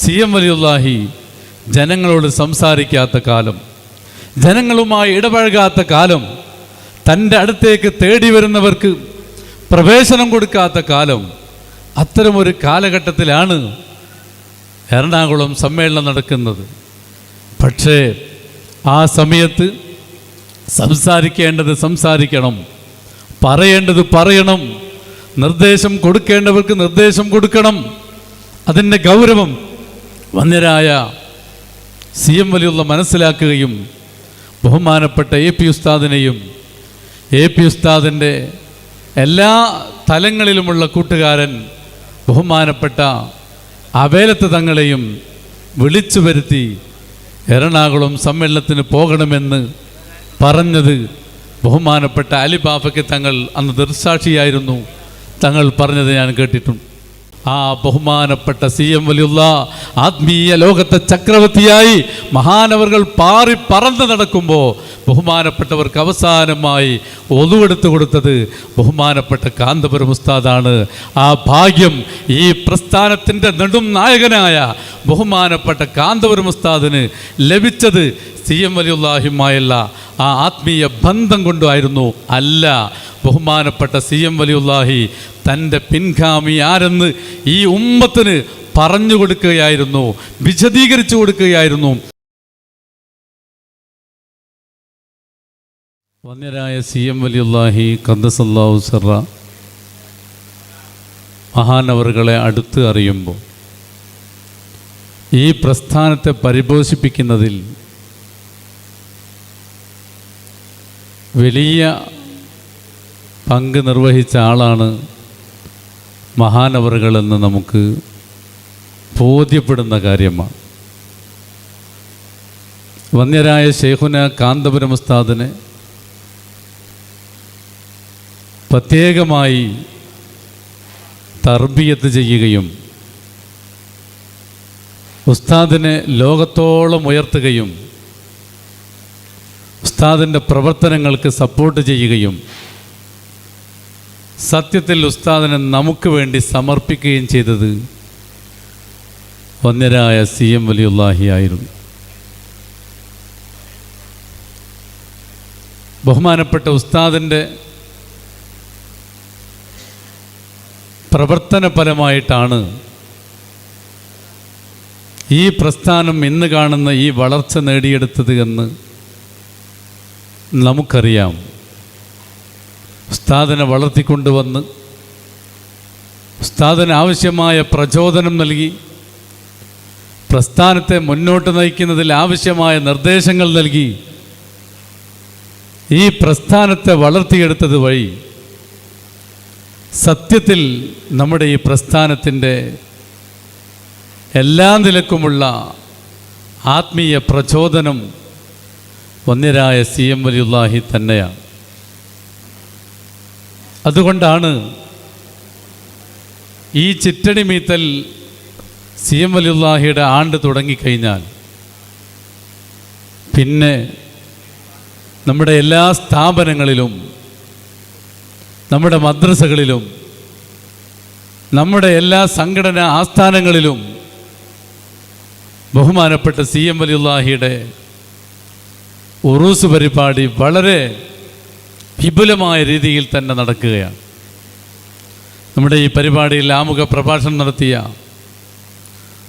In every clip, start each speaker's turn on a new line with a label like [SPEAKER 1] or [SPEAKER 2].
[SPEAKER 1] C M വലിയുല്ലാഹി ജനങ്ങളോട് സംസാരിക്കാത്ത കാലം ജനങ്ങളുമായി ഇടപഴകാത്ത കാലം തന്റെ അടുത്തേക്ക് തേടി വരുന്നവർക്ക് പ്രവേശനം കൊടുക്കാത്ത കാലം അത്തരമൊരു കാലഘട്ടത്തിലാണ് എറണാകുളം സമ്മേളനം നടക്കുന്നത്. പക്ഷേ ആ സമയത്ത് സംസാരിക്കേണ്ടത് സംസാരിക്കണം പറയേണ്ടത് പറയണം നിർദ്ദേശം കൊടുക്കേണ്ടവർക്ക് നിർദ്ദേശം കൊടുക്കണം അതിന്റെ ഗൗരവം വന്യരായ സി എം വലിയുള്ള മനസ്സിലാക്കുകയും ബഹുമാനപ്പെട്ട എ പി ഉസ്താദിനെയും എ പി ഉസ്താദിന്റെ എല്ലാ തലങ്ങളിലുമുള്ള കൂട്ടുകാരൻ ബഹുമാനപ്പെട്ട അവേലത്ത് തങ്ങളെയും വിളിച്ചു വരുത്തി എറണാകുളം സമ്മേളനത്തിന് പോകണമെന്ന് പറഞ്ഞത് ബഹുമാനപ്പെട്ട അലിബാഫയ്ക്ക് തങ്ങൾ അന്ന് ദൃസാക്ഷിയായിരുന്നു തങ്ങൾ പറഞ്ഞത് ഞാൻ കേട്ടിട്ടുണ്ട്. ആ ബഹുമാനപ്പെട്ട സി എം വലിയുള്ള ആത്മീയ ലോകത്തെ ചക്രവർത്തിയായി മഹാനവറുകൾ പാറി പറന്ന് നടക്കുമ്പോൾ ബഹുമാനപ്പെട്ടവർക്ക് അവസാനമായി ഒതുവെടുത്തു കൊടുത്തത് ബഹുമാനപ്പെട്ട കാന്തപുരം ഉസ്താദാണ്. ആ ഭാഗ്യം ഈ പ്രസ്ഥാനത്തിന്റെ നെടും നായകനായ ബഹുമാനപ്പെട്ട കാന്തപുരം ഉസ്താദിന് ലഭിച്ചത് സി എം വലിയുള്ളാഹിയുമായുള്ള ആ ആത്മീയ ബന്ധം കൊണ്ടുമായിരുന്നു. അല്ല ബഹുമാനപ്പെട്ട സി എം വലിയുല്ലാഹി തന്റെ പിൻഗാമി ആരെന്ന് ഈ ഉമ്മത്തിന് പറഞ്ഞു കൊടുക്കുകയായിരുന്നു വിശദീകരിച്ചു കൊടുക്കുകയായിരുന്നു. വന്യരായ സി എം വലിയുല്ലാഹി കന്ദസല്ലാഹു സറ മഹാനവറുകളെ അടുത്ത് അറിയുമ്പോൾ ഈ പ്രസ്ഥാനത്തെ പരിപോഷിപ്പിക്കുന്നതിൽ വലിയ പങ്ക് നിർവഹിച്ച ആളാണ് മഹാനവറുകളെന്ന് നമുക്ക് ബോധ്യപ്പെടുന്ന കാര്യമാണ്. വന്യരായ ശേഖുന കാന്തപുരം ഉസ്താദിനെ പ്രത്യേകമായി തർബിയത്ത് ചെയ്യുകയും ഉസ്താദിനെ ലോകത്തോളം ഉയർത്തുകയും ഉസ്താദിന്റെ പ്രവർത്തനങ്ങൾക്ക് സപ്പോർട്ട് ചെയ്യുകയും സത്യത്തിൽ ഉസ്താദിനെ നമുക്ക് വേണ്ടി സമർപ്പിക്കുകയും ചെയ്തത് വന്യരായ സി എം വലിയുല്ലാഹി ആയിരുന്നു. ബഹുമാനപ്പെട്ട ഉസ്താദിന്റെ പ്രവർത്തന ഫലമായിട്ടാണ് ഈ പ്രസ്ഥാനം ഇന്ന് കാണുന്ന ഈ വളർച്ച നേടിയെടുത്തത് എന്ന് നമുക്കറിയാം. ഉസ്താദിനെ വളർത്തിക്കൊണ്ടുവന്ന് ഉസ്താദിന് ആവശ്യമായ പ്രചോദനം നൽകി പ്രസ്ഥാനത്തെ മുന്നോട്ട് നയിക്കുന്നതിൽ ആവശ്യമായ നിർദ്ദേശങ്ങൾ നൽകി ഈ പ്രസ്ഥാനത്തെ വളർത്തിയെടുത്തത് വഴി സത്യത്തിൽ നമ്മുടെ ഈ പ്രസ്ഥാനത്തിന്റെ എല്ലാ നിലക്കുമുള്ള ആത്മീയ പ്രചോദനം ഒന്നിരായ സി എം വലിയുല്ലാഹി തന്നെയാണ്. അതുകൊണ്ടാണ് ഈ ചിറ്റടി മീത്തൽ സി എം വലിയുല്ലാഹിയുടെ ആണ്ട് തുടങ്ങിക്കഴിഞ്ഞാൽ പിന്നെ നമ്മുടെ എല്ലാ സ്ഥാപനങ്ങളിലും നമ്മുടെ മദ്രസകളിലും നമ്മുടെ എല്ലാ സംഘടന ആസ്ഥാനങ്ങളിലും ബഹുമാനപ്പെട്ട സി എം വലിയുല്ലാഹിയുടെ ഉറൂസ് പരിപാടി വളരെ വിപുലമായ രീതിയിൽ തന്നെ നടക്കുകയാണ്. നമ്മുടെ ഈ പരിപാടിയിൽ ആമുഖ പ്രഭാഷണം നടത്തിയ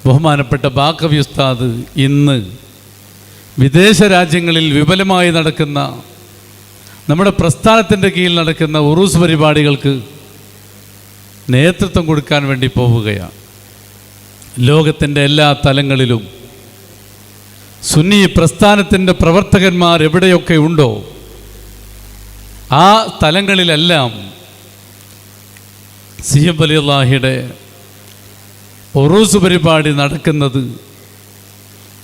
[SPEAKER 1] ബഹുമാനപ്പെട്ട ബാക്കവി ഉസ്താദ് ഇന്ന് വിദേശ രാജ്യങ്ങളിൽ വിപുലമായി നടക്കുന്ന നമ്മുടെ പ്രസ്ഥാനത്തിന്റെ കീഴിൽ നടക്കുന്ന ഉറൂസ് പരിപാടികൾക്ക് നേതൃത്വം കൊടുക്കാൻ വേണ്ടി പോവുകയാണ്. ലോകത്തിന്റെ എല്ലാ തലങ്ങളിലും സുന്നി പ്രസ്ഥാനത്തിന്റെ പ്രവർത്തകന്മാർ എവിടെയൊക്കെ ഉണ്ടോ ആ സ്ഥലങ്ങളിലെല്ലാം സി എം അലി അള്ളാഹിയുടെ ഒറൂസ് പരിപാടി നടക്കുന്നത്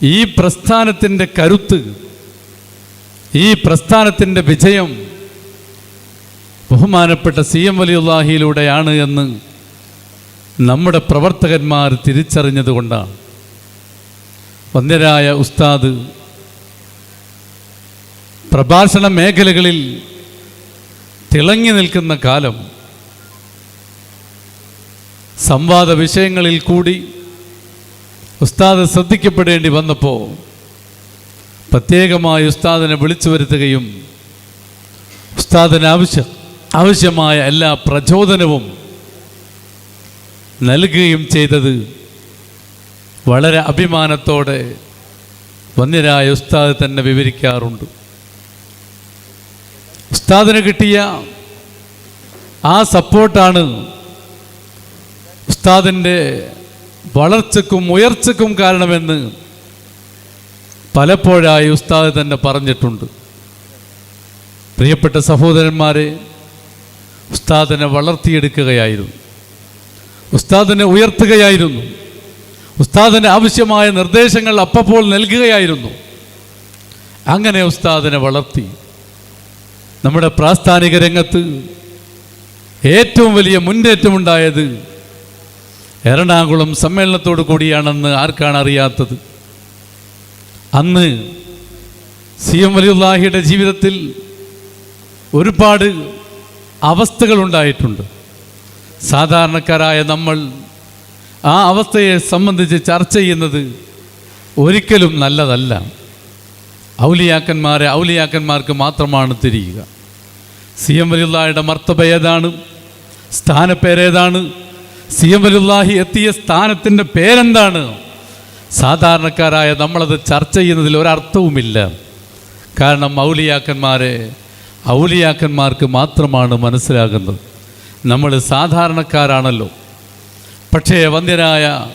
[SPEAKER 1] ഈ പ്രസ്ഥാനത്തിന്റെ കരുത്ത് ഈ പ്രസ്ഥാനത്തിന്റെ വിജയം ബഹുമാനപ്പെട്ട സി എം വലിയുല്ലാഹിയിലൂടെയാണ് എന്ന് നമ്മുടെ പ്രവർത്തകന്മാർ തിരിച്ചറിഞ്ഞതുകൊണ്ടാണ് വന്ദ്യരായ ഉസ്താദ് പ്രഭാഷണ മേഖലകളിൽ തിളങ്ങി നിൽക്കുന്ന കാലം സംവാദ വിഷയങ്ങളിൽ കൂടി ഉസ്താദ് ശ്രദ്ധിക്കപ്പെടേണ്ടി വന്നപ്പോൾ പ്രത്യേകമായി ഉസ്താദിനെ വിളിച്ചു വരുത്തുകയും ഉസ്താദിന് ആവശ്യം ആവശ്യമായ എല്ലാ പ്രചോദനവും നൽകുകയും ചെയ്തത് വളരെ അഭിമാനത്തോടെ വന്യരായ ഉസ്താദ് തന്നെ വിവരിക്കാറുണ്ട്. ഉസ്താദിന് കിട്ടിയ ആ സപ്പോർട്ടാണ് ഉസ്താദിന്റെ വളർച്ചക്കും ഉയർച്ചക്കും കാരണമെന്ന് പലപ്പോഴായി ഉസ്താദ് തന്നെ പറഞ്ഞിട്ടുണ്ട്. പ്രിയപ്പെട്ട സഹോദരന്മാരെ ഉസ്താദിനെ വളർത്തിയെടുക്കുകയായിരുന്നു. ഉസ്താദിനെ ഉയർത്തുകയായിരുന്നു. ഉസ്താദിന് ആവശ്യമായ നിർദ്ദേശങ്ങൾ അപ്പപ്പോൾ നൽകുകയായിരുന്നു. അങ്ങനെ ഉസ്താദിനെ വളർത്തി. നമ്മുടെ പ്രാസ്ഥാനിക രംഗത്ത് ഏറ്റവും വലിയ മുന്നേറ്റമുണ്ടായത് എറണാകുളം സമ്മേളനത്തോടു കൂടിയാണെന്ന് ആർക്കാണ് അറിയാത്തത്? അന്ന് സി എം വലിയുല്ലാഹിയുടെ ജീവിതത്തിൽ ഒരുപാട് അവസ്ഥകളുണ്ടായിട്ടുണ്ട് സാധാരണക്കാരായ നമ്മൾ ആ അവസ്ഥയെ സംബന്ധിച്ച് ചർച്ച ചെയ്യുന്നത് ഒരിക്കലും നല്ലതല്ല. ഔലിയാക്കന്മാരെ ഔലിയാക്കന്മാർക്ക് മാത്രമാണ് തിരിയുക. സി എം വലിയുള്ളാഹിയുടെ മർത്തബ ഏതാണ്? സ്ഥാനപ്പേരേതാണ് സി എം വലിയുള്ളാഹി എത്തിയ സ്ഥാനത്തിന്റെ പേരെന്താണ്? സാധാരണക്കാരായ നമ്മളത് ചർച്ച ചെയ്യുന്നതിൽ ഒരർത്ഥവുമില്ല. കാരണം ഔലിയാക്കന്മാരെ ഔലിയാക്കന്മാർക്ക് മാത്രമാണ് മനസ്സിലാകുന്നത്. നമ്മൾ സാധാരണക്കാരാണല്ലോ. പക്ഷേ വന്ദ്യനായ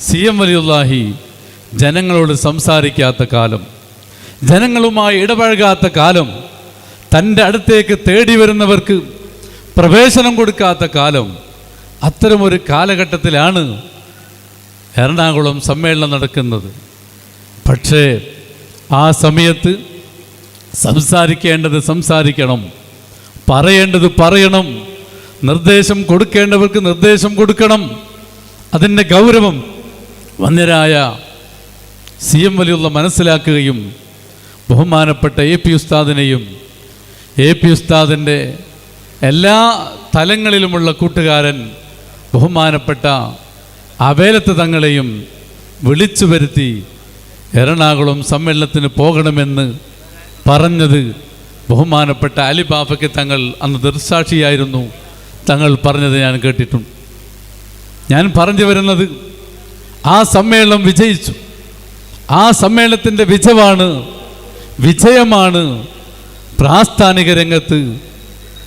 [SPEAKER 1] സി എം വലിയുള്ളാഹി ജനങ്ങളോട് സംസാരിക്കാത്ത കാലം. ജനങ്ങളുമായി ഇടപഴകാത്ത കാലം തന്റെ അടുത്തേക്ക് തേടി വരുന്നവർക്ക് പ്രവേശനം കൊടുക്കാത്ത കാലം അത്തരമൊരു കാലഘട്ടത്തിലാണ് എറണാകുളം സമ്മേളനം നടക്കുന്നത്. പക്ഷേ ആ സമയത്ത് സംസാരിക്കേണ്ടത് സംസാരിക്കണം പറയേണ്ടത് പറയണം നിർദ്ദേശം കൊടുക്കേണ്ടവർക്ക് നിർദ്ദേശം കൊടുക്കണം. അതിന്റെ ഗൗരവം വന്നരായ സി എം വലിയുള്ള മനസ്സിലാക്കുകയും ബഹുമാനപ്പെട്ട എ പി ഉസ്താദിനെയും എ പി ഉസ്താദിന്റെ എല്ലാ തലങ്ങളിലുമുള്ള കൂട്ടുകാരൻ ബഹുമാനപ്പെട്ട അവേലത്ത് തങ്ങളെയും വിളിച്ചു വരുത്തി എറണാകുളം സമ്മേളനത്തിന് പോകണമെന്ന് പറഞ്ഞത് ബഹുമാനപ്പെട്ട അലിബാഫയ്ക്ക് തങ്ങൾ അന്ന് ദൃസാക്ഷിയായിരുന്നു തങ്ങൾ പറഞ്ഞത് ഞാൻ കേട്ടിട്ടുണ്ട്. ഞാൻ പറഞ്ഞു വരുന്നത് ആ സമ്മേളനം വിജയിച്ചു. ആ സമ്മേളനത്തിന്റെ വിജയമാണ് വിജയമാണ് പ്രാസ്ഥാനിക രംഗത്ത്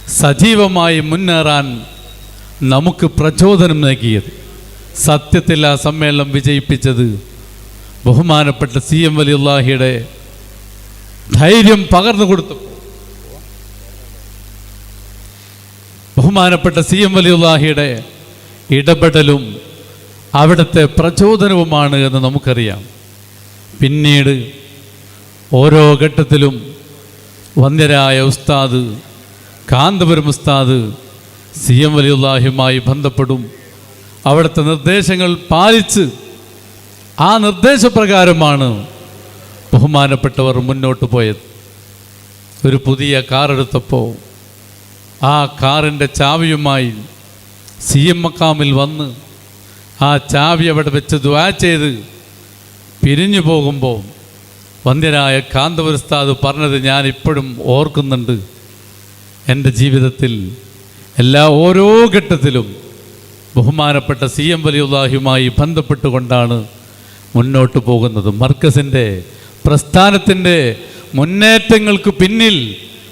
[SPEAKER 1] സജീവമായി മുന്നേറാൻ നമുക്ക് പ്രചോദനം നൽകിയത്. സത്യത്തിൽ ആ സമ്മേളനം വിജയിപ്പിച്ചത് ബഹുമാനപ്പെട്ട സി എം വലിയുള്ളാഹിയുടെ ധൈര്യം പകർന്നു കൊടുത്തു. ബഹുമാനപ്പെട്ട സി എം വലിയുള്ളാഹിയുടെ ഇടപെടലും അവിടുത്തെ പ്രചോദനവുമാണ് എന്ന് നമുക്കറിയാം. പിന്നീട് ഓരോ ഘട്ടത്തിലും വന്ദ്യരായ ഉസ്താദ് കാന്തപുരം ഉസ്താദ് സി എം വലിയുല്ലാഹിയുമായി ബന്ധപ്പെടും. അവിടുത്തെ നിർദ്ദേശങ്ങൾ പാലിച്ച് ആ നിർദ്ദേശപ്രകാരമാണ് ബഹുമാനപ്പെട്ടവർ മുന്നോട്ട് പോയത്. ഒരു പുതിയ കാർ എടുത്തപ്പോൾ ആ കാറിന്റെ ചാവിയുമായി സി എം മക്കാമിൽ വന്ന് ആ ചാവി അവിടെ വെച്ച് ദ്വാ ചെയ്ത് പിരിഞ്ഞു പോകുമ്പോൾ വന്ദ്യനായ കാന്തപുരസ്താദ് പറഞ്ഞത് ഞാൻ ഇപ്പോഴും ഓർക്കുന്നുണ്ട്. എന്റെ ജീവിതത്തിൽ എല്ലാ ഓരോ ഘട്ടത്തിലും ബഹുമാനപ്പെട്ട സി എം വലിയുള്ളാഹിയുമായി ബന്ധപ്പെട്ടുകൊണ്ടാണ് മുന്നോട്ട് പോകുന്നത്. മർക്കസിന്റെ പ്രസ്ഥാനത്തിന്റെ മുന്നേറ്റങ്ങൾക്ക് പിന്നിൽ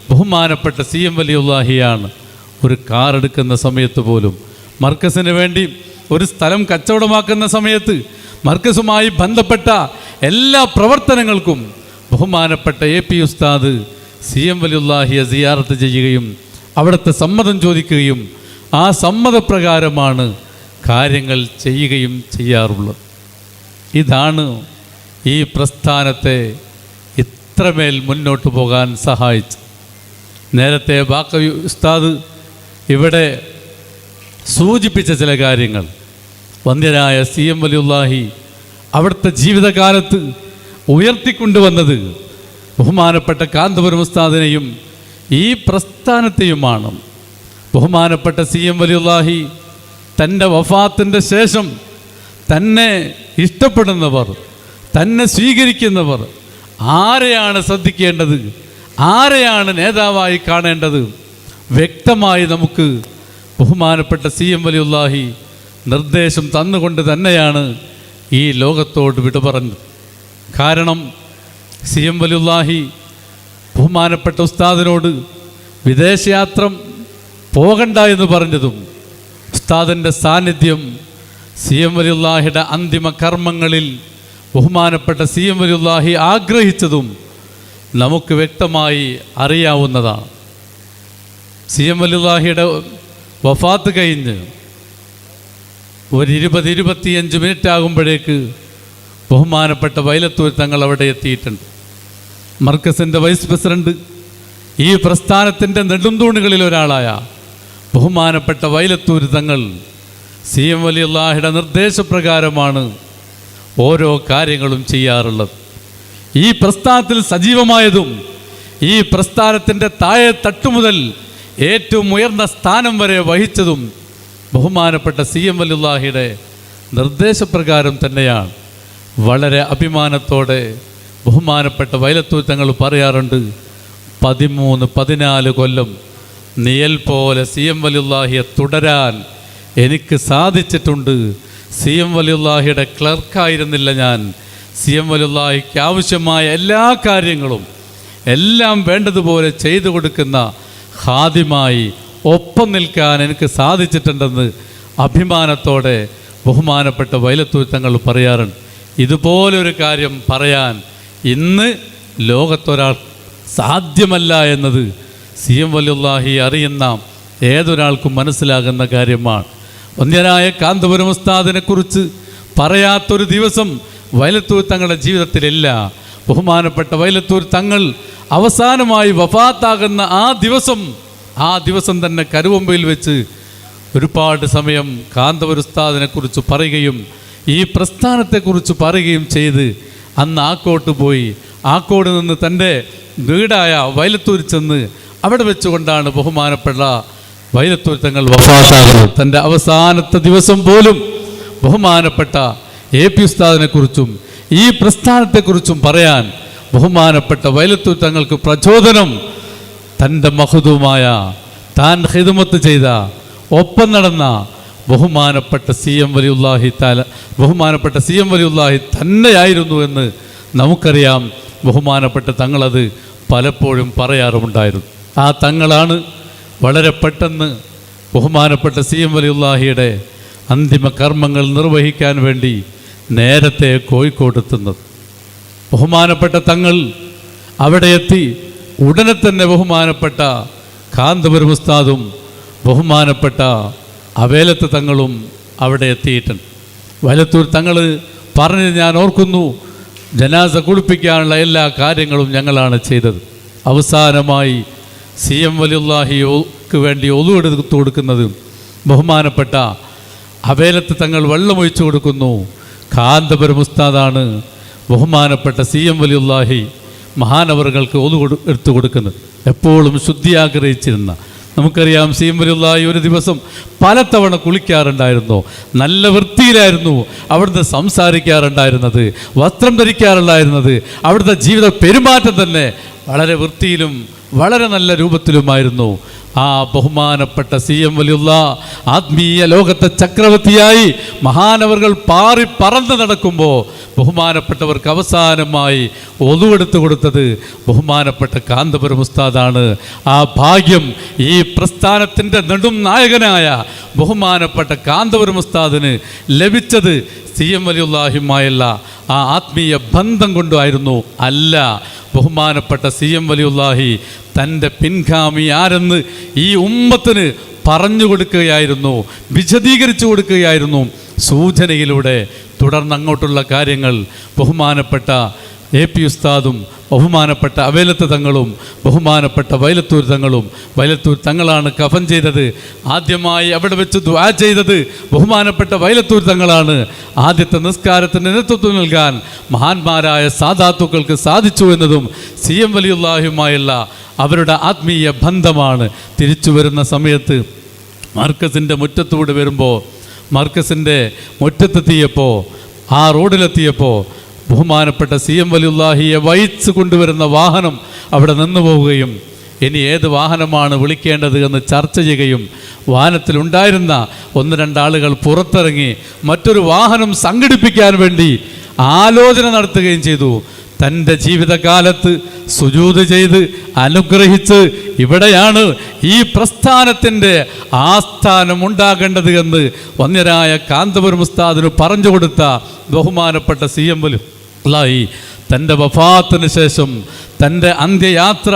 [SPEAKER 1] ബഹുമാനപ്പെട്ട സി എം വലിയുള്ളാഹിയാണ് ഒരു കാർ എടുക്കുന്ന സമയത്ത് പോലും. മർക്കസിന് വേണ്ടി ഒരു സ്ഥലം കച്ചവടമാക്കുന്ന സമയത്ത് മർക്കസുമായി ബന്ധപ്പെട്ട എല്ലാ പ്രവർത്തനങ്ങൾക്കും ബഹുമാനപ്പെട്ട എ പി ഉസ്താദ് സി എം വലിയുല്ലാഹിയ സിയാറത്ത് ചെയ്യുകയും അവിടുത്തെ സമ്മതം ചോദിക്കുകയും ആ സമ്മതപ്രകാരമാണ് കാര്യങ്ങൾ ചെയ്യുകയും ചെയ്യാറുള്ളത്. ഇതാണ് ഈ പ്രസ്ഥാനത്തെ ഇത്രമേൽ മുന്നോട്ട് പോകാൻ സഹായിച്ചു നേരത്തെ ബാക്കവി ഉസ്താദ് ഇവിടെ സൂചിപ്പിച്ച ചില കാര്യങ്ങൾ. വന്ദ്യനായ സി എം വലിയുല്ലാഹി അവിടുത്തെ ജീവിതകാലത്ത് ഉയർത്തിക്കൊണ്ടുവന്നത് ബഹുമാനപ്പെട്ട കാന്തപുരം ഉസ്താദിനെയും ഈ പ്രസ്ഥാനത്തെയുമാണ്. ബഹുമാനപ്പെട്ട സി എം വലിയുല്ലാഹി തന്റെ വഫാത്തിന്റെ ശേഷം തന്നെ ഇഷ്ടപ്പെടുന്നവർ തന്നെ സ്വീകരിക്കുന്നവർ ആരെയാണ് ശ്രദ്ധിക്കേണ്ടത്? ആരെയാണ് നേതാവായി കാണേണ്ടത്? വ്യക്തമായി നമുക്ക് ബഹുമാനപ്പെട്ട സി എം വലിയുല്ലാഹി നിർദ്ദേശം തന്നുകൊണ്ട് തന്നെയാണ് ഈ ലോകത്തോട് വിട പറഞ്ഞത് കാരണം സി എം വലിയുല്ലാഹി ബഹുമാനപ്പെട്ട ഉസ്താദിനോട് വിദേശയാത്ര പോകണ്ട എന്ന് പറഞ്ഞതും ഉസ്താദിന്റെ സാന്നിധ്യം സി എം വലിയുല്ലാഹിയുടെ അന്തിമ കർമ്മങ്ങളിൽ ബഹുമാനപ്പെട്ട സി എം വലിയുല്ലാഹി ആഗ്രഹിച്ചതും നമുക്ക് വ്യക്തമായി അറിയാവുന്നതാണ്. സി എം വലിയുല്ലാഹിയുടെ വഫാത്ത് കഴിഞ്ഞ് ഒരു ഇരുപത് ഇരുപത്തിയഞ്ച് മിനിറ്റ് ആകുമ്പോഴേക്ക് ബഹുമാനപ്പെട്ട വൈലത്തൂർ തങ്ങൾ അവിടെ എത്തിയിട്ടുണ്ട്. മർക്കസിന്റെ വൈസ് പ്രസിഡന്റ് ഈ പ്രസ്ഥാനത്തിന്റെ നെടുന്തൂണുകളിൽ ഒരാളായ ബഹുമാനപ്പെട്ട വൈലത്തൂർ തങ്ങൾ സി എം വലി അള്ളാഹിയുടെ നിർദ്ദേശപ്രകാരമാണ് ഓരോ കാര്യങ്ങളും ചെയ്യാറുള്ളത്. ഈ പ്രസ്ഥാനത്തിൽ സജീവമായതും ഈ പ്രസ്ഥാനത്തിന്റെ താഴെ തട്ടുമുതൽ ഏറ്റവും ഉയർന്ന സ്ഥാനം വരെ വഹിച്ചതും ബഹുമാനപ്പെട്ട സി എം വലിയുള്ളാഹിയുടെ നിർദ്ദേശപ്രകാരം തന്നെയാണ്. വളരെ അഭിമാനത്തോടെ ബഹുമാനപ്പെട്ട വയലത്തൂർ തങ്ങൾ പറയാറുണ്ട് പതിമൂന്ന് പതിനാല് കൊല്ലം നിയൽ പോലെ സി എം വലിയുള്ളാഹിയെ തുടരാൻ എനിക്ക് സാധിച്ചിട്ടുണ്ട്. സി എം വലിയുള്ളാഹിയുടെ ക്ലർക്കായിരുന്നില്ല ഞാൻ. സി എം വലിയുള്ളാഹിക്ക് ആവശ്യമായ എല്ലാ കാര്യങ്ങളും എല്ലാം വേണ്ടതുപോലെ ചെയ്തു കൊടുക്കുന്ന ഹാദ്യമായി ഒപ്പം നിൽക്കാൻ എനിക്ക് സാധിച്ചിട്ടുണ്ടെന്ന് അഭിമാനത്തോടെ ബഹുമാനപ്പെട്ട വൈലത്തൂത്തങ്ങൾ തങ്ങൾ പറയാറുണ്ട്. ഇതുപോലൊരു കാര്യം പറയാൻ ഇന്ന് ലോകത്തൊരാൾ സാധ്യമല്ല എന്നത് സി എം വലുല്ലാഹി അറിയുന്ന ഏതൊരാൾക്കും മനസ്സിലാകുന്ന കാര്യമാണ്. വന്ധ്യനായ കാന്തപുരം ഉസ്താദിനെ കുറിച്ച് പറയാത്തൊരു ദിവസം വയലത്തൂർ തങ്ങളുടെ ജീവിതത്തിലില്ല. ബഹുമാനപ്പെട്ട വയലത്തൂർ തങ്ങൾ അവസാനമായി വഫാത്താകുന്ന ആ ദിവസം ആ ദിവസം തന്നെ കരുവമ്പയിൽ വെച്ച് ഒരുപാട് സമയം കാന്തപുരസ്താദിനെ കുറിച്ച് പറയുകയും ഈ പ്രസ്ഥാനത്തെക്കുറിച്ച് പറയുകയും ചെയ്ത് അന്ന് ആക്കോട്ട് പോയി. ആക്കോട് നിന്ന് തന്റെ വീടായ വയലത്തൂർ ചെന്ന് അവിടെ വെച്ചുകൊണ്ടാണ് ബഹുമാനപ്പെട്ട വൈലത്തൂർ തങ്ങൾ വഫാത്താകുന്നത് തന്റെ അവസാനത്തെ ദിവസം പോലും ബഹുമാനപ്പെട്ട എ പി ഉസ്താദിനെ കുറിച്ചും ഈ പ്രസ്ഥാനത്തെക്കുറിച്ചും പറയാൻ ബഹുമാനപ്പെട്ട വൈലത്തൂർ തങ്ങൾക്ക് പ്രചോദനം തന്റെ മഹുദുമായ താൻ ഹിതുമത്ത് ചെയ്ത ഒപ്പം നടന്ന ബഹുമാനപ്പെട്ട സി എം വലിയുല്ലാഹി താല ബഹുമാനപ്പെട്ട സി എം വലിയുല്ലാഹി തന്നെയായിരുന്നു എന്ന് നമുക്കറിയാം. ബഹുമാനപ്പെട്ട തങ്ങളത് പലപ്പോഴും പറയാറുമുണ്ടായിരുന്നു. ആ തങ്ങളാണ് വളരെ പെട്ടെന്ന് ബഹുമാനപ്പെട്ട സി എം വലിയുല്ലാഹിയുടെ അന്തിമ കർമ്മങ്ങൾ നിർവഹിക്കാൻ വേണ്ടി നേരത്തെ കോഴിക്കോട്ടെത്തുന്നത് ബഹുമാനപ്പെട്ട തങ്ങൾ അവിടെ എത്തി ഉടനെ തന്നെ ബഹുമാനപ്പെട്ട കാന്തപുരം ഉസ്താദും ബഹുമാനപ്പെട്ട അവേലത്ത് തങ്ങളും അവിടെ എത്തിയിട്ടുണ്ട്. വലത്തൂർ തങ്ങൾ പറഞ്ഞ് ഞാൻ ഓർക്കുന്നു. ജനാസ കുളിപ്പിക്കാനുള്ള എല്ലാ കാര്യങ്ങളും ഞങ്ങളാണ് ചെയ്തത്. അവസാനമായി സി എം വലിയുല്ലാഹിക്ക് വേണ്ടി ഒതുവെടുത്തു കൊടുക്കുന്നത് ബഹുമാനപ്പെട്ട അവേലത്ത് തങ്ങൾ വെള്ളമൊഴിച്ചു കൊടുക്കുന്നു. കാന്തപുരം ഉസ്താദാണ് ബഹുമാനപ്പെട്ട സി എം വലിയുല്ലാഹി മഹാനവറുകൾക്ക് ഒതു കൊടു എടുത്തു കൊടുക്കുന്നത്. എപ്പോഴും ശുദ്ധി ആഗ്രഹിച്ചിരുന്ന. നമുക്കറിയാം സി എം വലിയുല്ലാഹി ഒരു ദിവസം പലതവണ കുളിക്കാറുണ്ടായിരുന്നു? നല്ല വൃത്തിയിലായിരുന്നു അവിടുന്ന് സംസാരിക്കാറുണ്ടായിരുന്നത് വസ്ത്രം ധരിക്കാറുണ്ടായിരുന്നത്. അവിടുത്തെ ജീവിത പെരുമാറ്റം തന്നെ വളരെ വൃത്തിയിലും വളരെ നല്ല രൂപത്തിലുമായിരുന്നു. ആ ബഹുമാനപ്പെട്ട സി എം വലിയുള്ള ആത്മീയ ലോകത്തെ ചക്രവർത്തിയായി മഹാനവറുകൾ പാറി പറന്ന് നടക്കുമ്പോൾ ബഹുമാനപ്പെട്ടവർക്ക് അവസാനമായി ഒതുവെടുത്തു കൊടുത്തത് ബഹുമാനപ്പെട്ട കാന്തപുരം ഉസ്താദാണ്. ആ ഭാഗ്യം ഈ പ്രസ്ഥാനത്തിന്റെ നെടും നായകനായ ബഹുമാനപ്പെട്ട കാന്തപുരം ഉസ്താദിന് ലഭിച്ചത് സി എം വലിയുള്ളാഹിയുമായുള്ള ആ ആത്മീയ ബന്ധം കൊണ്ടുമായിരുന്നു അല്ല. ബഹുമാനപ്പെട്ട സി എം വലിയുള്ളാഹി തന്റെ പിൻഗാമി ആരെന്ന് ഈ ഉമ്മത്തിന് പറഞ്ഞു കൊടുക്കുകയായിരുന്നു വിശദീകരിച്ചു കൊടുക്കുകയായിരുന്നു. സൂചനയിലൂടെ തുടർന്ന് അങ്ങോട്ടുള്ള കാര്യങ്ങൾ ബഹുമാനപ്പെട്ട എ പി ഉസ്താദും ബഹുമാനപ്പെട്ട അവേലത്ത് തങ്ങളും ബഹുമാനപ്പെട്ട വയലത്തൂർ തങ്ങളും വയലത്തൂർ തങ്ങളാണ് കഫൻ ചെയ്തത്. ആദ്യമായി അവിടെ വെച്ച് ദ്വാ ചെയ്തത് ബഹുമാനപ്പെട്ട വയലത്തൂർ തങ്ങളാണ്. ആദ്യത്തെ നിസ്കാരത്തിന് നേതൃത്വം നൽകാൻ മഹാന്മാരായ സാധാത്തുക്കൾക്ക് സാധിച്ചു എന്നതും സി എം വലിയുള്ളാഹിയുമായുള്ള അവരുടെ ആത്മീയ ബന്ധമാണ്. തിരിച്ചു വരുന്ന സമയത്ത് മാർക്കസിന്റെ മുറ്റത്തൂടെ വരുമ്പോൾ മാർക്കസിന്റെ മുറ്റത്തെത്തിയപ്പോൾ ആ റോഡിലെത്തിയപ്പോൾ ബഹുമാനപ്പെട്ട സി എം വലിയുല്ലാഹിയെ വഹിച്ചു കൊണ്ടുവരുന്ന വാഹനം അവിടെ നിന്നു പോവുകയും ഇനി ഏത് വാഹനമാണ് വിളിക്കേണ്ടത് എന്ന് ചർച്ച ചെയ്യുകയും വാഹനത്തിലുണ്ടായിരുന്ന ഒന്ന് രണ്ടാളുകൾ പുറത്തിറങ്ങി മറ്റൊരു വാഹനം സംഘടിപ്പിക്കാൻ വേണ്ടി ആലോചന നടത്തുകയും ചെയ്തു. തന്റെ ജീവിതകാലത്ത് സുജൂത് ചെയ്ത് അനുഗ്രഹിച്ച് ഇവിടെയാണ് ഈ പ്രസ്ഥാനത്തിന്റെ ആസ്ഥാനം ഉണ്ടാകേണ്ടത് എന്ന് വന്യരായ കാന്തപുരം ഉസ്താദിന് പറഞ്ഞു കൊടുത്ത ബഹുമാനപ്പെട്ട സി എം അല്ലായി തന്റെ വഫാത്തിന് ശേഷം തന്റെ അന്ത്യയാത്ര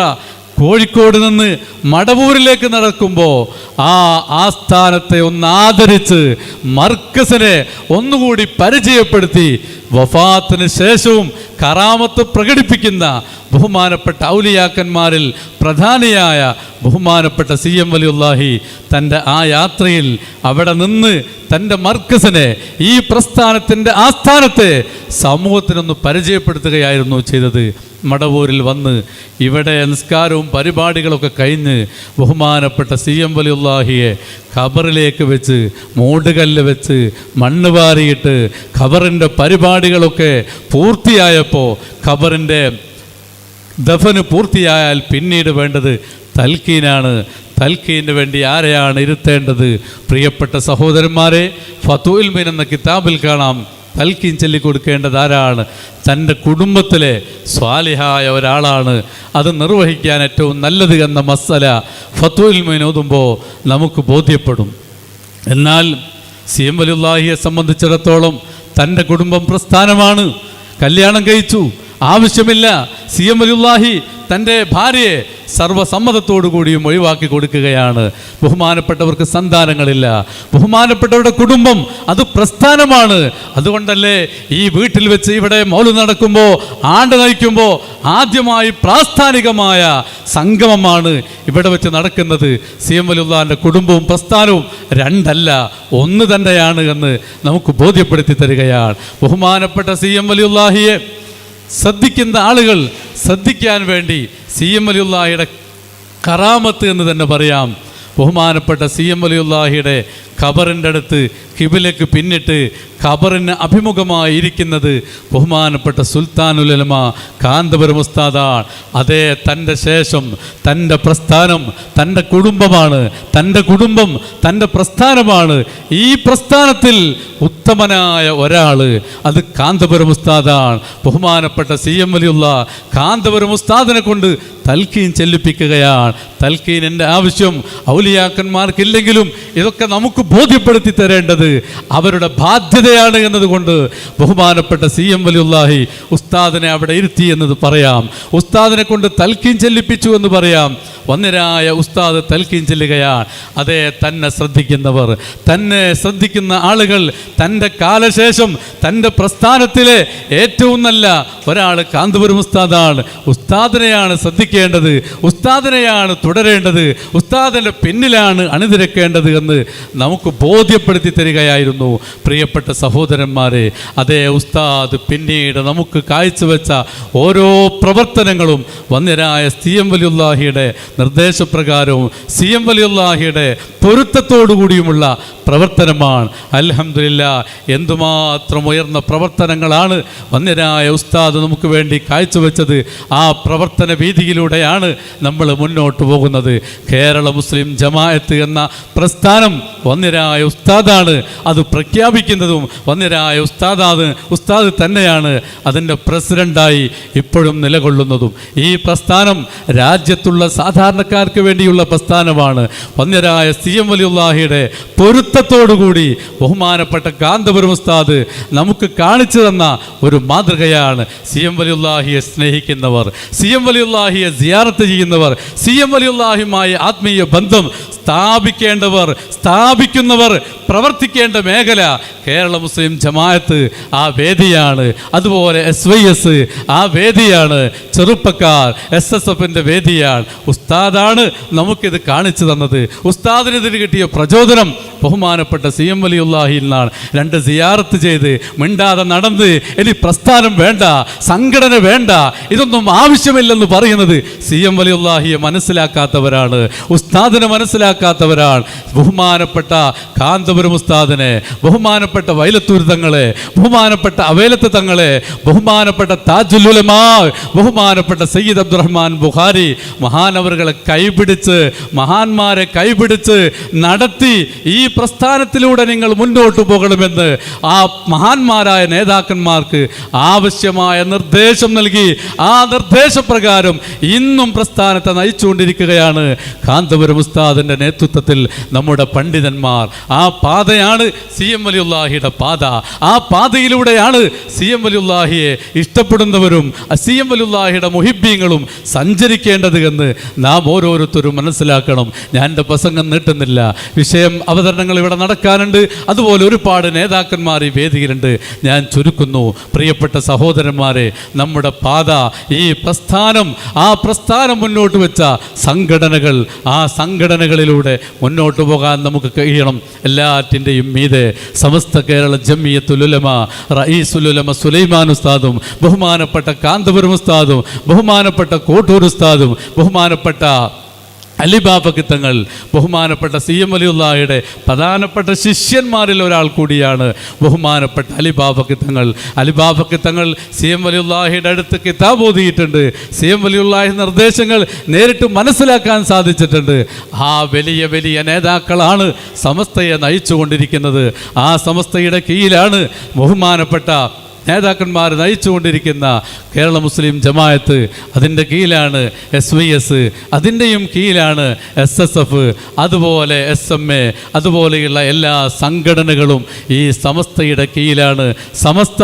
[SPEAKER 1] കോഴിക്കോട് നിന്ന് മടവൂരിലേക്ക് നടക്കുമ്പോൾ ആ ആസ്ഥാനത്തെ ഒന്ന് ആദരിച്ച് മർക്കസിനെ ഒന്നുകൂടി പരിചയപ്പെടുത്തി വഫാത്തിന് ശേഷവും കറാമത്ത് പ്രകടിപ്പിക്കുന്ന ബഹുമാനപ്പെട്ട ഔലിയാക്കന്മാരിൽ പ്രധാനിയായ ബഹുമാനപ്പെട്ട സി എം വലിയുല്ലാഹി തന്റെ ആ യാത്രയിൽ അവിടെ നിന്ന് തന്റെ മർക്കസിനെ ഈ പ്രസ്ഥാനത്തിന്റെ ആസ്ഥാനത്തെ സമൂഹത്തിനൊന്ന് പരിചയപ്പെടുത്തുകയായിരുന്നു ചെയ്തത്. മടവൂരിൽ വന്ന് ഇവിടെ നിസ്കാരവും പരിപാടികളൊക്കെ കഴിഞ്ഞ് ബഹുമാനപ്പെട്ട സി എം വലിയുള്ളാഹിയെ ഖബറിലേക്ക് വെച്ച് മൂടുകല്ല് വെച്ച് മണ്ണ് വാരിയിട്ട് ഖബറിന്റെ പരിപാടികളൊക്കെ പൂർത്തിയായപ്പോൾ ഖബറിന്റെ ദഫന് പൂർത്തിയായാൽ പിന്നീട് വേണ്ടത് തൽക്കീനാണ്. തൽക്കീന് വേണ്ടി ആരെയാണ് ഇരുത്തേണ്ടത്? പ്രിയപ്പെട്ട സഹോദരന്മാരെ ഫത്തുൽ മിൻ എന്ന കിതാബിൽ കാണാം. തൽക്കീൻ ചൊല്ലിക്കൊടുക്കേണ്ടത് ആരാണ്? തന്റെ കുടുംബത്തിലെ സ്വാലിഹായ ഒരാളാണ്. അത് നിർവഹിക്കാൻ ഏറ്റവും നല്ലത് എന്ന മസല ഫത്തുൽ മീൻ ഓതുമ്പോൾ നമുക്ക് ബോധ്യപ്പെടും. എന്നാൽ സി എം വലിയുല്ലാഹിയെ സംബന്ധിച്ചിടത്തോളം തന്റെ കുടുംബം പ്രസ്ഥാനമാണ്. കല്യാണം കഴിച്ചു. ആവശ്യമില്ല. സി എം അലുല്ലാഹി തന്റെ ഭാര്യയെ സർവസമ്മതത്തോടു കൂടിയും ഒഴിവാക്കി കൊടുക്കുകയാണ്. ബഹുമാനപ്പെട്ടവർക്ക് സന്താനങ്ങളില്ല. ബഹുമാനപ്പെട്ടവരുടെ കുടുംബം അത് പ്രസ്ഥാനമാണ്. അതുകൊണ്ടല്ലേ ഈ വീട്ടിൽ വെച്ച് ഇവിടെ മൗലു നടക്കുമ്പോൾ ആണ്ട് നയിക്കുമ്പോൾ ആദ്യമായി പ്രാസ്ഥാനികമായ സംഗമമാണ് ഇവിടെ വെച്ച് നടക്കുന്നത്. സി എം വലിയുള്ളാന്റെ കുടുംബവും പ്രസ്ഥാനവും രണ്ടല്ല ഒന്ന് തന്നെയാണ് എന്ന് നമുക്ക് ബോധ്യപ്പെടുത്തി തരികയാണ്. ബഹുമാനപ്പെട്ട സി എം വലിയുള്ളാഹിയെ ശ്രദ്ധിക്കുന്ന ആളുകൾ ശ്രദ്ധിക്കാൻ വേണ്ടി സി എം അലിയുള്ളാഹിയുടെ കറാമത്ത് എന്ന് തന്നെ പറയാം. ബഹുമാനപ്പെട്ട സി എം വലിയുള്ളാഹിയുടെ ഖബറിന്റെ അടുത്ത് കിബിലേക്ക് പിന്നിട്ട് ഖബറിന് അഭിമുഖമായി ഇരിക്കുന്നത് ബഹുമാനപ്പെട്ട സുൽത്താനുലമ കാന്തപുരം ഉസ്താദാണ് അതേ തന്റെ ശേഷം തന്റെ പ്രസ്ഥാനം തന്റെ കുടുംബമാണ് തന്റെ കുടുംബം തന്റെ പ്രസ്ഥാനമാണ്. ഈ പ്രസ്ഥാനത്തിൽ ഉത്തമനായ ഒരാൾ അത് കാന്തപുരം ഉസ്താദാണ് ബഹുമാനപ്പെട്ട സി എം വലിയുള്ള കാന്തപുരം ഉസ്താദിനെ കൊണ്ട് തൽക്കീൻ ചെല്ലിപ്പിക്കുകയാണ്. തൽക്കീൻ എന്റെ ആവശ്യം ഔലിയാക്കന്മാർക്കില്ലെങ്കിലും ഇതൊക്കെ നമുക്ക് ബോധ്യപ്പെടുത്തി തരേണ്ടത് അവരുടെ ബാധ്യതയാണ് എന്നതുകൊണ്ട് ബഹുമാനപ്പെട്ട സി എം വലിയുല്ലാഹി ഉസ്താദിനെ അവിടെ ഇരുത്തി എന്നത് പറയാം. ഉസ്താദിനെ കൊണ്ട് തൽക്കീൻ ചെല്ലിപ്പിച്ചു എന്ന് പറയാം. വന്നിരായ ഉസ്താദ് തൽക്കീൻ ചെല്ലുകയാണ് അതേ തന്നെ ശ്രദ്ധിക്കുന്നവർ തന്നെ ശ്രദ്ധിക്കുന്ന ആളുകൾ തന്റെ കാലശേഷം തന്റെ പ്രസ്ഥാനത്തിലെ ഏറ്റവും നല്ല ഒരാൾ കാന്തപുരം ഉസ്താദാണ്. ഉസ്താദിനെയാണ് ശ്രദ്ധിക്കേണ്ടത് ഉസ്താദിനെയാണ് തുടരേണ്ടത് ഉസ്താദിന്റെ പിന്നിലാണ് അണിനിരക്കേണ്ടത് എന്ന് നമുക്ക് ബോധ്യപ്പെടുത്തി തരികയായിരുന്നു. പ്രിയപ്പെട്ട സഹോദരന്മാരെ അതേ ഉസ്താദ് പിന്നീട് നമുക്ക് കാഴ്ചവെച്ച ഓരോ പ്രവർത്തനങ്ങളും വന്യരായ സി എം വലിയുല്ലാഹിയുടെ നിർദ്ദേശപ്രകാരവും സി എം വലിയുല്ലാഹിയുടെ പൊരുത്തത്തോടുകൂടിയുമുള്ള പ്രവർത്തനമാണ്. അലഹമില്ല എന്തുമാത്രം ഉയർന്ന പ്രവർത്തനങ്ങളാണ് വന്യരായ ഉസ്താദ് നമുക്ക് വേണ്ടി കാഴ്ചവെച്ചത്. ആ പ്രവർത്തന വീതിയിലൂടെയാണ് നമ്മൾ മുന്നോട്ട് പോകുന്നത്. കേരള മുസ്ലിം ജമാഅത്ത് എന്ന പ്രസ്ഥാനം വന്യരായ ഉസ്താദാണ് അത് പ്രഖ്യാപിക്കുന്നതും വന്യരായ ഉസ്താദാണ് ഉസ്താദ് തന്നെയാണ് അതിന്റെ പ്രസിഡന്റായി ഇപ്പോഴും നിലകൊള്ളുന്നതും. ഈ പ്രസ്ഥാനം രാജ്യത്തുള്ള സാധാരണക്കാർക്ക് വേണ്ടിയുള്ള പ്രസ്ഥാനമാണ്. വന്യരായ സി എം വലിയുല്ലാഹിയുടെ പൊരുത്തത്തോടുകൂടി ബഹുമാനപ്പെട്ട കാന്തപുരം ഉസ്താദ് നമുക്ക് കാണിച്ചു തന്ന ഒരു മാതൃകയാണ് സി എം വലിയുല്ലാഹിയെ സ്നേഹിക്കുന്നവർ സി എം വലിയുല്ലാഹിയെ സിയാറത്ത് ചെയ്യുന്നവർ സി എം വലിയുല്ലാഹിയുമായി ആത്മീയ ബന്ധം സ്ഥാപിക്കേണ്ടവർ സ്ഥാപിക്കുന്നവർ പ്രവർത്തിക്കേണ്ട മേഖല കേരള മുസ്ലിം ജമാഅത്ത് ആ വേദിയാണ്. അതുപോലെ എസ് വൈ എസ് ആ വേദിയാണ്. ചെറുപ്പക്കാർ എസ് എസ് എഫിന്റെ വേദിയാണ്. ഉസ്താദാണ് നമുക്കിത് കാണിച്ചു തന്നത്. ഉസ്താദിന് ഇതിന് കിട്ടിയ പ്രചോദനം ബഹുമാനപ്പെട്ട സി എം വലിയുല്ലാഹിയിൽ നിന്നാണ്. രണ്ട് സിയാറത്ത് ചെയ്ത് മിണ്ടാതെ നടന്ന് ഇനി പ്രസ്ഥാനം വേണ്ട സംഘടന വേണ്ട ഇതൊന്നും ആവശ്യമില്ലെന്ന് പറയുന്നത് സി എം വലിയുല്ലാഹിയെ മനസ്സിലാക്കാത്തവരാണ്. ഉസ്താദിനെ മനസ്സിലാക്കാത്തവരാണ്. ബഹുമാനപ്പെട്ട കാന്തപുരം കാന്തപുരം ഉസ്താദിനെ ബഹുമാനപ്പെട്ട വൈലത്തൂർ തങ്ങളെ ബഹുമാനപ്പെട്ട അവേലത്ത് തങ്ങളെ ബഹുമാനപ്പെട്ട താജുലുലമാ ബഹുമാനപ്പെട്ട സയ്യിദ് അബ്ദുറഹ്മാൻ ബുഹാരി മഹാനവറുകളെ കൈപിടിച്ച് മഹാന്മാരെ കൈപിടിച്ച് നടത്തി ഈ പ്രസ്ഥാനത്തിലൂടെ നിങ്ങൾ മുന്നോട്ട് പോകണമെന്ന് ആ മഹാന്മാരായ നേതാക്കന്മാർക്ക് ആവശ്യമായ നിർദ്ദേശം നൽകി. ആ നിർദ്ദേശപ്രകാരം ഇന്നും പ്രസ്ഥാനത്തെ നയിച്ചുകൊണ്ടിരിക്കുകയാണ്. കാന്തപുരം ഉസ്താദിന്റെ നേതൃത്വത്തിൽ നമ്മുടെ പണ്ഡിതന്മാർ ആ പാതയാണ് സി എം വലിയുല്ലാഹിയുടെ പാത. ആ പാതയിലൂടെയാണ് സി എം വലിയുല്ലാഹിയെ ഇഷ്ടപ്പെടുന്നവരും സി എം വലിയുല്ലാഹിയുടെ മുഹിബ്യങ്ങളും സഞ്ചരിക്കേണ്ടത് എന്ന് നാം ഓരോരുത്തരും മനസ്സിലാക്കണം. ഞാൻ എന്റെ പ്രസംഗം നീട്ടുന്നില്ല. വിഷയം അവതരണങ്ങൾ ഇവിടെ നടക്കാനുണ്ട്. അതുപോലെ ഒരുപാട് നേതാക്കന്മാർ ഈ വേദിയിലുണ്ട്. ഞാൻ ചുരുക്കുന്നു. പ്രിയപ്പെട്ട സഹോദരന്മാരെ നമ്മുടെ പാത ഈ പ്രസ്ഥാനം ആ പ്രസ്ഥാനം മുന്നോട്ട് വെച്ച സംഘടനകൾ ആ സംഘടനകളിലൂടെ മുന്നോട്ട് പോകാൻ നമുക്ക് കഴിയണം. എല്ലാറ്റിന്റെയും മീതെ സമസ്ത കേരള ജമ്മിയത്തുലുലമ റഈസുലുലമ സുലൈമാൻ ഉസ്താദും ബഹുമാനപ്പെട്ട കാന്തപുരം ഉസ്താദും ബഹുമാനപ്പെട്ട കോട്ടൂർ ഉസ്താദും ബഹുമാനപ്പെട്ട അലിബാബക്കിത്തങ്ങൾ ബഹുമാനപ്പെട്ട സി എം അലിയുള്ളയുടെ പ്രധാനപ്പെട്ട ശിഷ്യന്മാരിൽ ഒരാൾ കൂടിയാണ് ബഹുമാനപ്പെട്ട അലിബാബക്കിത്തങ്ങൾ അലിബാബക്കിത്തങ്ങൾ സി എം അലിയുള്ളാഹിയുടെ അടുത്ത് കിതാബ് ഓതിയിട്ടുണ്ട്. സി എം അലിയുള്ളാഹി നിർദ്ദേശങ്ങൾ നേരിട്ട് മനസ്സിലാക്കാൻ സാധിച്ചിട്ടുണ്ട്. ആ വലിയ വലിയ നേതാക്കളാണ് സമസ്തയെ നയിച്ചുകൊണ്ടിരിക്കുന്നത്. ആ സമസ്തയുടെ കീഴിലാണ് ബഹുമാനപ്പെട്ട നേതാക്കന്മാർ നയിച്ചുകൊണ്ടിരിക്കുന്ന കേരള മുസ്ലിം ജമായത്ത് അതിന്റെ കീഴിലാണ് എസ് വി എസ് അതിന്റെയും കീഴിലാണ് എസ് എസ് എഫ് അതുപോലെ എസ് എം എ അതുപോലെയുള്ള എല്ലാ സംഘടനകളും ഈ സമസ്തയുടെ കീഴിലാണ്. സമസ്ത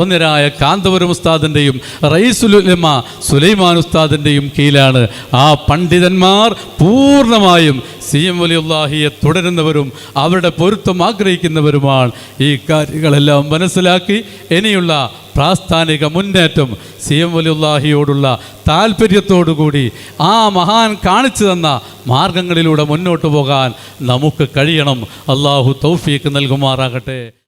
[SPEAKER 1] വന്നിരായ കാന്തപുരം ഉസ്താദിന്റെയും റയീസുലുലമ സുലൈമാൻ ഉസ്താദിന്റെയും കീഴിലാണ്. ആ പണ്ഡിതന്മാർ പൂർണമായും സി എം വലിയുല്ലാഹിയെ തുടരുന്നവരും അവരുടെ പൊരുത്തം ആഗ്രഹിക്കുന്നവരുമാണ്. ഈ കാര്യങ്ങളെല്ലാം മനസ്സിലാക്കി ഇനിയുള്ള പ്രാസ്ഥാനിക മുന്നേറ്റം സി എം വലിയുല്ലാഹിയോടുള്ള താല്പര്യത്തോടുകൂടി ആ മഹാൻ കാണിച്ചു തന്ന മാർഗങ്ങളിലൂടെ മുന്നോട്ട് പോകാൻ നമുക്ക് കഴിയണം. അള്ളാഹു തൗഫീക്ക് നൽകുമാറാകട്ടെ.